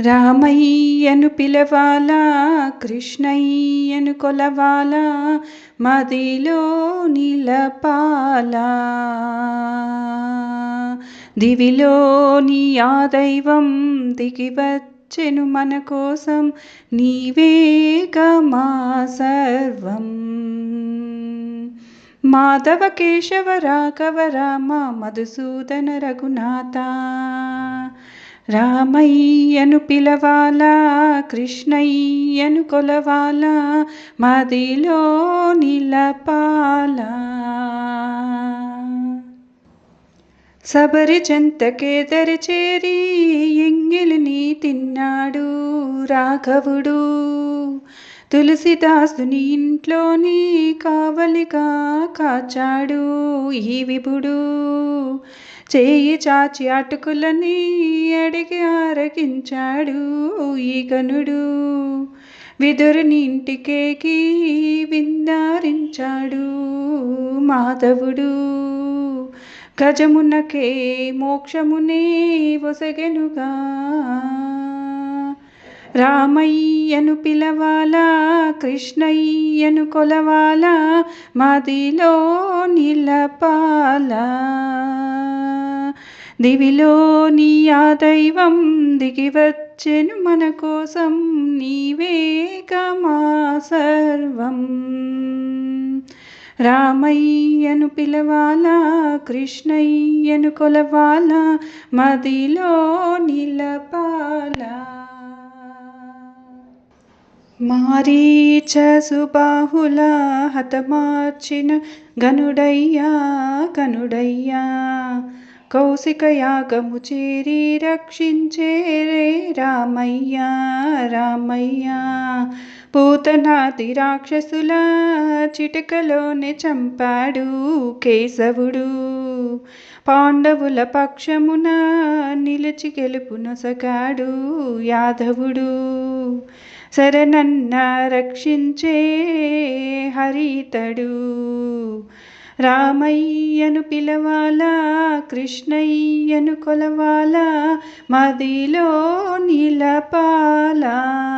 రామయ్యను పిలవాలా కృష్ణయ్యను కొలవాలా మదిలో నిలపాలా. దివిలోని ఆ దైవం దిగివచ్చెను మన కోసం నీవేగమా సర్వం. మాధవ కేశవ రాఘవ రామ మధుసూదన రఘునాథ. రామయ్యను పిలవాలా కృష్ణయ్యను కొలవాలా మదిలో నిలపాలా. సబరి చెంతకేదరి చేరి ఎంగిలిని తిన్నాడు రాఘవుడు. తులసిదాసుని ఇంట్లోని కావలిగా కాచాడు ఈ విభుడు. చేయి చాచి అటుకులని అడిగి ఆరగించాడు ఈ గనుడు. విదురుని ఇంటికేకి విందారించాడు మాధవుడు. గజమునకే మోక్షమునే వసగెనుగా రామయ్యను పిలవాలా కృష్ణయ్యను కొలవాలా మదిలో నిలపాలా. దివిలోని ఆ దైవం దిగివచ్చెను మన కోసం నీవేగమా సర్వం. రామయ్యను పిలవాలా కృష్ణయ్యను కొలవాలా మదిలో నీ మారీచ సుబాహుల హతమార్చిన గనుడయ్యా కనుడయ్యా కౌశిక యాగము చేరి రక్షించే రే రామయ్యా రామయ్యా. పూతనాది రాక్షసుల చిటికలోనే చంపాడు కేశవుడు. పాండవుల పక్షమున నిలిచి గెలుపు నొసగాడు యాదవుడు. శరణన్న రక్షించే హరితడు. రామయ్యను పిలవాలా కృష్ణయ్యను కొలవాలా మదిలో నిలపాలా?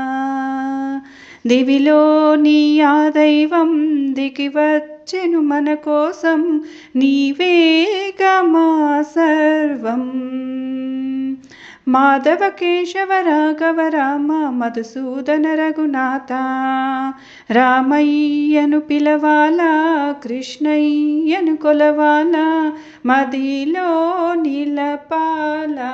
దివిలోని ఆ దైవం దిగివచ్చెను మన కోసం నీ వేగమా సర్వం. మాధవ కేశవ రాఘవ రామ మధుసూదన రఘునాథ రామయ్యను పిలవాలా కృష్ణయ్యను కొలవాలా మదిలో నిలపాలా.